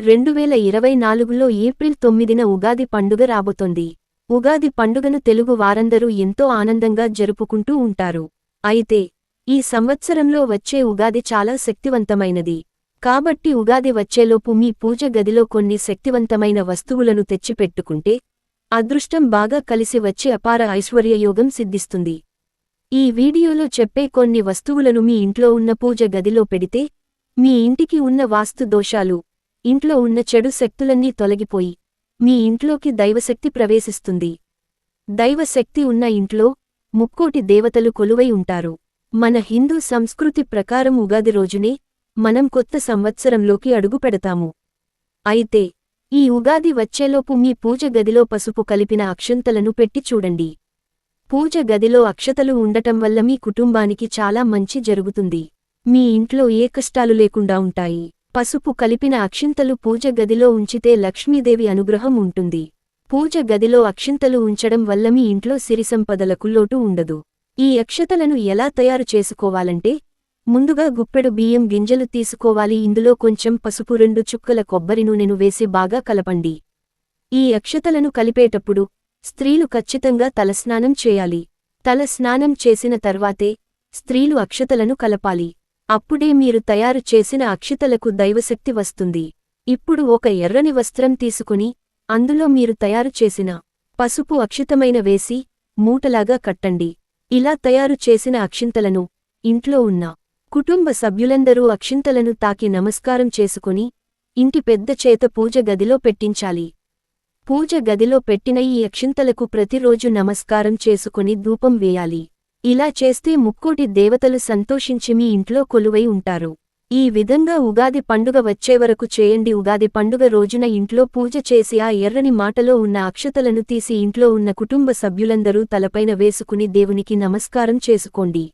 రెండువేల ఇరవై నాలుగులో ఏప్రిల్ తొమ్మిదిన ఉగాది పండుగ రాబోతోంది. ఉగాది పండుగను తెలుగు వారందరూ ఎంతో ఆనందంగా జరుపుకుంటూ ఉంటారు. అయితే ఈ సంవత్సరంలో వచ్చే ఉగాది చాలా శక్తివంతమైనది. కాబట్టి ఉగాది వచ్చేలోపు మీ పూజ గదిలో కొన్ని శక్తివంతమైన వస్తువులను తెచ్చిపెట్టుకుంటే అదృష్టం బాగా కలిసి వచ్చే అపార ఐశ్వర్యయోగం సిద్ధిస్తుంది. ఈ వీడియోలో చెప్పే కొన్ని వస్తువులను మీ ఇంట్లో ఉన్న పూజ గదిలో పెడితే మీ ఇంటికి ఉన్న వాస్తు దోషాలు ఇంట్లో ఉన్న చెడు శక్తులన్నీ తొలగిపోయి మీ ఇంట్లోకి దైవశక్తి ప్రవేశిస్తుంది. దైవశక్తి ఉన్న ఇంట్లో ముక్కోటి దేవతలు కొలువై ఉంటారు. మన హిందూ సంస్కృతి ప్రకారం ఉగాది రోజునే మనం కొత్త సంవత్సరంలోకి అడుగుపెడతాము. అయితే ఈ ఉగాది వచ్చేలోపు మీ పూజ గదిలో పసుపు కలిపిన అక్షంతలను పెట్టి చూడండి. పూజ గదిలో అక్షతలు ఉండటం వల్ల మీ కుటుంబానికి చాలా మంచి జరుగుతుంది. మీ ఇంట్లో ఏ కష్టాలు లేకుండా ఉంటాయి. పసుపు కలిపిన అక్షింతలు పూజ గదిలో ఉంచితే లక్ష్మీదేవి అనుగ్రహం ఉంటుంది. పూజ గదిలో అక్షింతలు ఉంచడం వల్ల మీ ఇంట్లో సిరిసంపదలకు లోటు ఉండదు. ఈ అక్షతలను ఎలా తయారు చేసుకోవాలంటే ముందుగా గుప్పెడు బియ్యం గింజలు తీసుకోవాలి. ఇందులో కొంచెం పసుపు రెండు చుక్కల కొబ్బరి నూనెను వేసి బాగా కలపండి. ఈ అక్షతలను కలిపేటప్పుడు స్త్రీలు ఖచ్చితంగా తలస్నానం చేయాలి. తల స్నానం చేసిన తర్వాతే స్త్రీలు అక్షతలను కలపాలి. అప్పుడే మీరు తయారు చేసిన అక్షితలకు దైవశక్తి వస్తుంది. ఇప్పుడు ఒక ఎర్రని వస్త్రం తీసుకుని అందులో మీరు తయారు చేసిన పసుపు అక్షితమైన వేసి మూటలాగా కట్టండి. ఇలా తయారు చేసిన అక్షింతలను ఇంట్లో ఉన్న కుటుంబ సభ్యులందరూ అక్షింతలను తాకి నమస్కారం చేసుకుని ఇంటి పెద్ద చేత పూజ గదిలో పెట్టించాలి. పూజ గదిలో పెట్టిన ఈ అక్షింతలకు ప్రతిరోజు నమస్కారం చేసుకుని ధూపం వేయాలి. ఇలా చేస్తే ముక్కోటి దేవతలు సంతోషించి మీ ఇంట్లో కొలువై ఉంటారు. ఈ విధంగా ఉగాది పండుగ వచ్చే వరకు చేయండి. ఉగాది పండుగ రోజున ఇంట్లో పూజ చేసి ఆ ఎర్రని మాటలో ఉన్న అక్షతలను తీసి ఇంట్లో ఉన్న కుటుంబ సభ్యులందరూ తలపైన వేసుకుని దేవునికి నమస్కారం చేసుకోండి.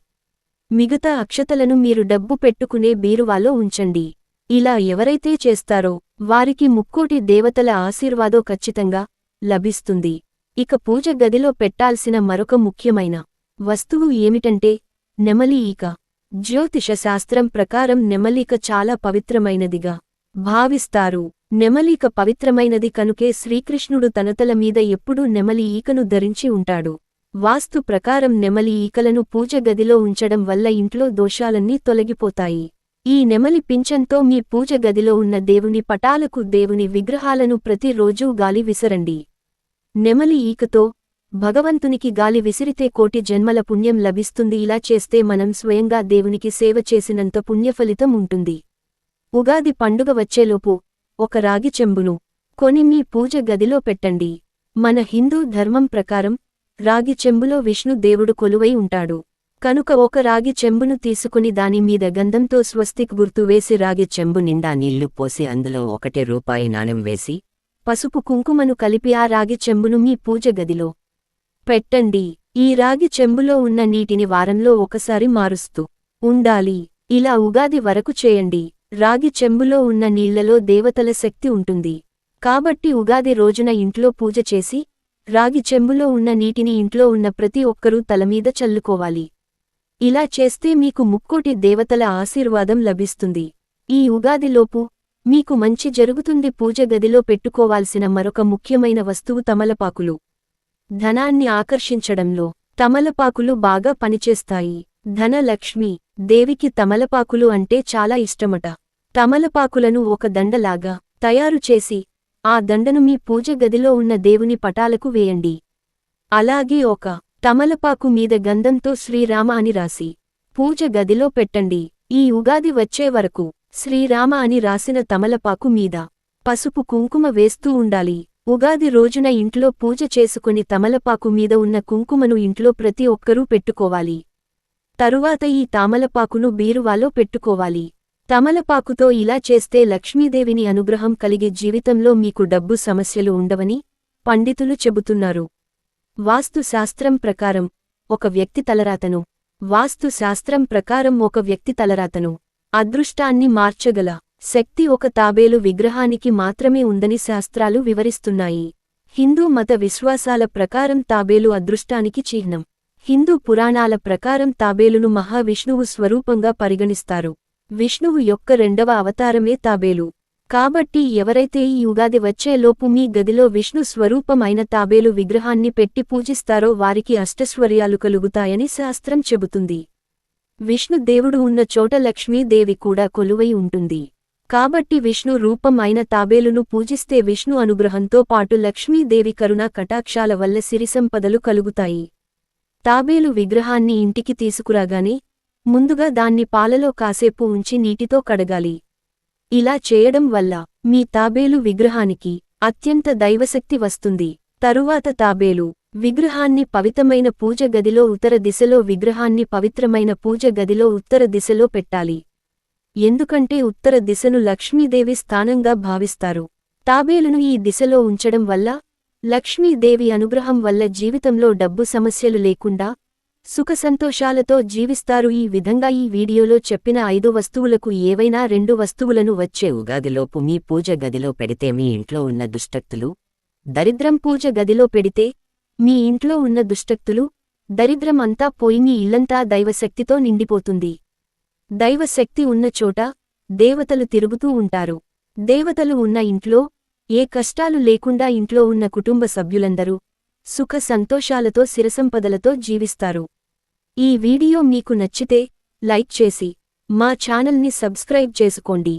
మిగతా అక్షతలను మీరు డబ్బు పెట్టుకునే బీరువాలో ఉంచండి. ఇలా ఎవరైతే చేస్తారో వారికి ముక్కోటి దేవతల ఆశీర్వాదో ఖచ్చితంగా లభిస్తుంది. ఇక పూజ గదిలో పెట్టాల్సిన మరొక ముఖ్యమైన వస్తువు ఏమిటంటే నెమలి ఈక. జ్యోతిష శాస్త్రం ప్రకారం నెమలిక చాలా పవిత్రమైనదిగా భావిస్తారు. నెమలిక పవిత్రమైనది కనుకే శ్రీకృష్ణుడు తనతల మీద ఎప్పుడూ నెమలి ఈకను ధరించి ఉంటాడు. వాస్తు ప్రకారం నెమలి ఈకలను పూజ గదిలో ఉంచడం వల్ల ఇంట్లో దోషాలన్నీ తొలగిపోతాయి. ఈ నెమలి పింఛంతో మీ పూజ గదిలో ఉన్న దేవుని పటాలకు దేవుని విగ్రహాలను ప్రతిరోజూ గాలి విసరండి. నెమలి ఈకతో భగవంతునికి గాలి విసిరితే కోటి జన్మల పుణ్యం లభిస్తుంది. ఇలా చేస్తే మనం స్వయంగా దేవునికి సేవ చేసినంత పుణ్యఫలితం ఉంటుంది. ఉగాది పండుగ వచ్చేలోపు ఒక రాగి చెంబును కొని మీ పూజ గదిలో పెట్టండి. మన హిందూ ధర్మం ప్రకారం రాగి చెంబులో విష్ణు దేవుడు కొలువై ఉంటాడు. కనుక ఒక రాగి చెంబును తీసుకుని దానిమీద గంధంతో స్వస్తిక్ గుర్తు వేసి రాగి చెంబు నిండా నీళ్ళు పోసి అందులో ఒకటే రూపాయి నాణెం వేసి పసుపు కుంకుమను కలిపి ఆ రాగి చెంబును మీ పూజ గదిలో పెట్టండి. ఈ రాగి చెంబులో ఉన్న నీటిని వారంలో ఒకసారి మారుస్తూ ఉండాలి. ఇలా ఉగాది వరకు చేయండి. రాగి చెంబులో ఉన్న నీళ్ళలో దేవతల శక్తి ఉంటుంది. కాబట్టి ఉగాది రోజున ఇంట్లో పూజ చేసి రాగి చెంబులో ఉన్న నీటిని ఇంట్లో ఉన్న ప్రతి ఒక్కరూ తలమీద చల్లుకోవాలి. ఇలా చేస్తే మీకు ముక్కోటి దేవతల ఆశీర్వాదం లభిస్తుంది. ఈ ఉగాదిలోపు మీకు మంచి జరుగుతుంది. పూజ గదిలో పెట్టుకోవాల్సిన మరొక ముఖ్యమైన వస్తువు తమలపాకులు. ధనాన్ని ఆకర్షించడంలో తమలపాకులు బాగా పనిచేస్తాయి. ధనలక్ష్మి దేవికి తమలపాకులు అంటే చాలా ఇష్టమట. తమలపాకులను ఒక దండలాగా తయారు చేసి ఆ దండను మీ పూజ గదిలో ఉన్న దేవుని పటాలకు వేయండి. అలాగే ఒక తమలపాకు మీద గంధంతో శ్రీరామ అని రాసి పూజ గదిలో పెట్టండి. ఈ ఉగాది వచ్చే వరకు శ్రీరామ అని రాసిన తమలపాకు మీద పసుపు కుంకుమ వేస్తూ ఉండాలి. ఉగాది రోజున ఇంట్లో పూజ చేసుకుని తమలపాకు మీద ఉన్న కుంకుమను ఇంట్లో ప్రతి ఒక్కరూ పెట్టుకోవాలి. తరువాత ఈ తామలపాకును బీరువాలో పెట్టుకోవాలి. తమలపాకుతో ఇలా చేస్తే లక్ష్మీదేవిని అనుగ్రహం కలిగి జీవితంలో మీకు డబ్బు సమస్యలు ఉండవని పండితులు చెబుతున్నారు. వాస్తుశాస్త్రం ప్రకారం ఒక వ్యక్తి తలరాతను. వాస్తుశాస్త్రం ప్రకారం ఒక వ్యక్తి తలరాతను. అదృష్టాన్ని మార్చగల శక్తి ఒక తాబేలు విగ్రహానికి మాత్రమే ఉందని శాస్త్రాలు వివరిస్తున్నాయి. హిందూ మత విశ్వాసాల ప్రకారం తాబేలు అదృష్టానికి చిహ్నం. హిందూ పురాణాల ప్రకారం తాబేలును మహావిష్ణువు స్వరూపంగా పరిగణిస్తారు. విష్ణువు యొక్క రెండవ అవతారమే తాబేలు. కాబట్టి ఎవరైతే ఈ ఉగాది వచ్చేలోపు మీ గదిలో విష్ణు స్వరూపమైన తాబేలు విగ్రహాన్ని పెట్టి పూజిస్తారో వారికి అష్టశ్వర్యాలు కలుగుతాయని శాస్త్రం చెబుతుంది. విష్ణు దేవుడు ఉన్న చోట లక్ష్మీదేవి కూడా కొలువై ఉంటుంది. కాబట్టి విష్ణు రూపం అయిన తాబేలును పూజిస్తే విష్ణు అనుగ్రహంతో పాటు లక్ష్మీదేవి కరుణ కటాక్షాల వల్ల సిరిసంపదలు కలుగుతాయి. తాబేలు విగ్రహాన్ని ఇంటికి తీసుకురాగానే ముందుగా దాన్ని పాలలో కాసేపు ఉంచి నీటితో కడగాలి. ఇలా చేయడం వల్ల మీ తాబేలు విగ్రహానికి అత్యంత దైవశక్తి వస్తుంది. తరువాత తాబేలు విగ్రహాన్ని పవిత్రమైన పూజ గదిలో ఉత్తర దిశలో విగ్రహాన్ని పవిత్రమైన పూజ గదిలో ఉత్తర దిశలో పెట్టాలి. ఎందుకంటే ఉత్తర దిశను లక్ష్మీదేవి స్థానంగా భావిస్తారు. తాబేలును ఈ దిశలో ఉంచడం వల్ల లక్ష్మీదేవి అనుగ్రహం వల్ల జీవితంలో డబ్బు సమస్యలు లేకుండా సుఖసంతోషాలతో జీవిస్తారు. ఈ విధంగా ఈ వీడియోలో చెప్పిన ఐదు వస్తువులకు ఏవైనా రెండు వస్తువులను వచ్చే ఉగాదిలోపు మీ పూజ గదిలో పెడితే మీ ఇంట్లో ఉన్న దుష్టక్తులు దరిద్రం పూజ గదిలో పెడితే మీ ఇంట్లో ఉన్న దుష్టక్తులు దరిద్రం అంతా పోయి మీ ఇల్లంతా దైవశక్తితో నిండిపోతుంది. దైవశక్తి ఉన్న చోట దేవతలు తిరుగుతూ ఉంటారు. దేవతలు ఉన్న ఇంట్లో ఏ కష్టాలు లేకుండా ఇంట్లో ఉన్న కుటుంబ సభ్యులందరూ సుఖ సంతోషాలతో సిరసంపదలతో జీవిస్తారు. ఈ వీడియో మీకు నచ్చితే లైక్ చేసి మా ఛానల్ని సబ్స్క్రైబ్ చేసుకోండి.